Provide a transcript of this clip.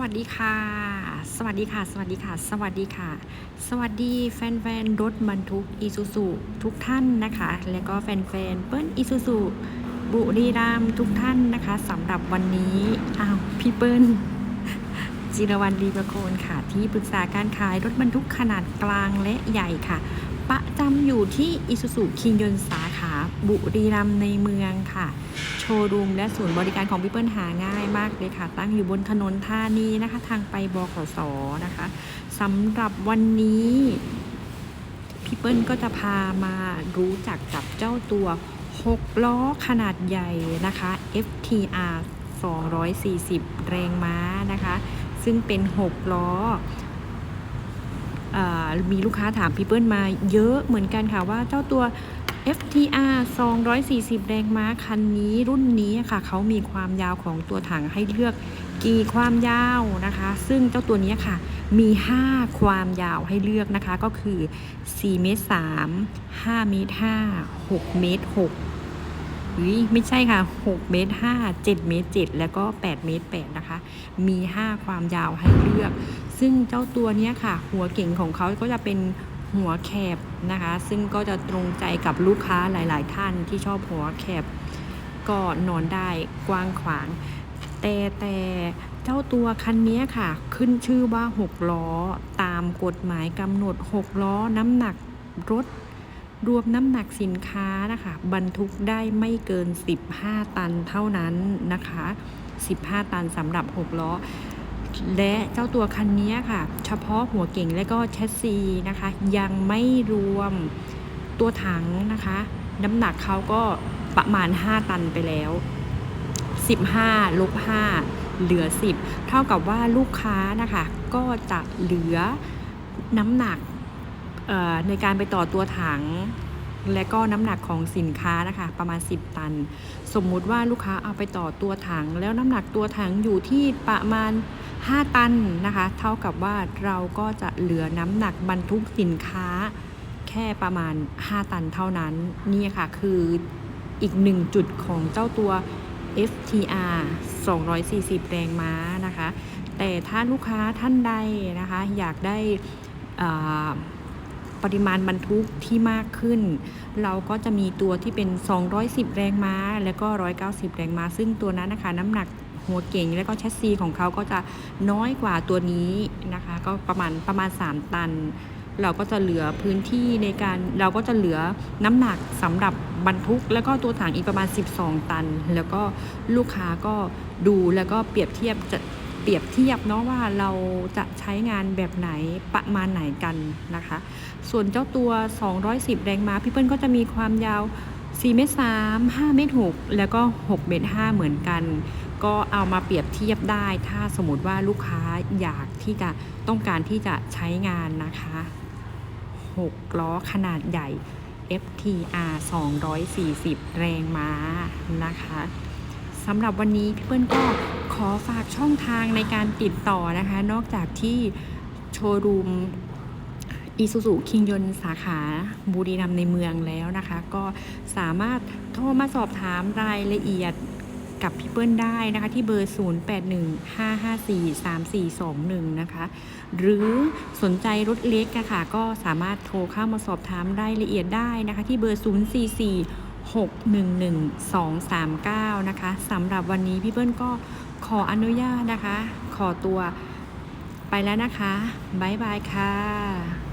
วัสดีค่ะ สวัสดีค่ะ สวัสดีค่ะ สวัสดีค่ะ สวัสดีแฟนๆรถบรรทุกอีซูซูทุกท่านนะคะ และก็แฟนๆเปิ้ลอีซูซูบุรีรัมทุกท่านนะคะสำหรับวันนี้อ้าวพี่เปิ้ลจิรวรรณลีประโคนค่ะ ที่ปรึกษาการขายรถบรรทุกขนาดกลางและใหญ่ค่ะ ประจำอยู่ที่อิสุสุคิงยนสาขาบุรีรัมในเมืองค่ะ ชว์รูมและศูนย์บริการของพี่เปิ้ลหาง่ายมากเลยค่ะ ตั้งอยู่บนถนนท่านีนะคะ ทางไปบขสนะคะสำหรับวันนี้พี่เปิ้ลก็จะพามารู้จักกับเจ้าตัว 6 ล้อขนาดใหญ่นะคะ FTR 240 แรงม้านะคะ ซึ่งเป็น 6 ล้อเอ่อมีลูกค้าถามพี่เปิ้ลมาเยอะเหมือนกันค่ะว่าเจ้าตัว FTR 240 แรงม้าคันนี้รุ่นนี้ค่ะ เขามีความยาวของตัวถังให้เลือกกี่ความยาวนะคะ ซึ่งเจ้าตัวนี้ค่ะ มี 5 ความยาวให้เลือกนะคะ ก็คือ 4 เมตร 3 5 เมตร 5 6 เมตร6อุ๊ยไม่ใช่ค่ะ 6 เมตร 5 7 เมตร 7 แล้วก็ 8 เมตร 8 นะคะ มี 5 ความยาวให้เลือก ซึ่งเจ้าตัวนี้ค่ะ หัวเก่งของเขาก็จะเป็น หัวแคบนะคะ ซึ่งก็จะตรงใจกับลูกค้าหลาย ๆ ท่านที่ชอบหัวแคบ ก็นอนได้กว้างขวาง แต่แต่เจ้าตัวคันนี้ค่ะ ขึ้นชื่อว่า 6 ล้อ ตามกฎหมายกำหนด 6 ล้อน้ำหนักรถ รวมน้ำหนักสินค้านะคะ บรรทุกได้ไม่เกิน 15 ตันเท่านั้นนะคะ 15 ตันสำหรับ 6 ล้อ และเจ้าตัวคันนี้ค่ะ เฉพาะหัวเก่งและก็แชสซีนะคะ ยังไม่รวมตัวถังนะคะ น้ำหนักเขาก็ประมาณ 5 ตันไปแล้ว 15ลบ5เหลือ 10 เท่ากับว่าลูกค้านะคะ ก็จะเหลือน้ำหนักในการไปต่อตัวถังและก็น้ำหนักของสินค้านะคะ ประมาณ 10 ตัน สมมุติว่าลูกค้าเอาไปต่อตัวถัง แล้วน้ำหนักตัวถังอยู่ที่ประมาณ 5 ตันนะคะ เท่ากับว่าเราก็จะเหลือน้ำหนักบรรทุกสินค้า แค่ประมาณ 5 ตันเท่านั้น นี่ค่ะคืออีกหนึ่งจุดของเจ้าตัว FTR 240 แรงม้านะคะ แต่ถ้าลูกค้าท่านใดนะคะ อยากได้อ่า ปริมาณบรรทุกที่มากขึ้น เราก็จะมีตัวที่เป็น 210 แรงม้า แล้วก็ 190 แรงม้า ซึ่งตัวนั้นนะคะน้ำหนักหัวเก่งแล้วก็แชสซีของเขาก็จะน้อยกว่าตัวนี้นะคะ ก็ประมาณประมาณ 3 ตัน เราก็จะเหลือพื้นที่ในการเราก็จะเหลือน้ำหนักสำหรับบรรทุก แล้วก็ตัวถังอีกประมาณ 12 ตัน แล้วก็ลูกค้าก็ดูแล้วก็เปรียบเทียบจะ เปรียบเทียบเนาะว่าเราจะใช้งานแบบไหนประมาณไหนกันนะคะ ส่วนเจ้าตัว 210 แรงม้าพี่เปิ้ลก็จะมีความยาว4เมตร3 5เมตร6แล้วก็6เมตร5เหมือนกัน ก็เอามาเปรียบเทียบได้ ถ้าสมมติว่าลูกค้าอยากที่จะต้องการที่จะใช้งานนะคะ 6 ล้อขนาดใหญ่ FTR 240 แรงม้านะคะสำหรับวันนี้พี่เปิ้ลก็ อฝากช่องทางในการติดต่อนะคะ นอกจากที่โชว์รูมอีซูซูคิงยนสาขาบุรีรัมย์ในเมืองแล้วนะคะ ก็สามารถโทรมาสอบถามรายละเอียดกับพี่เปิ้ลได้นะคะที่เบอร์ 0815543421 นะคะ หรือสนใจรถเล็กะค่ะ ก็สามารถโทรเข้ามาสอบถามรายละเอียดได้นะคะ ที่เบอร์ 044611239 นะคะสำหรับวันนี้พี่เปิ้ลก็ ออนุญาตนะคะ ขอตัวไปแล้วนะคะ บ๊ายบายค่ะ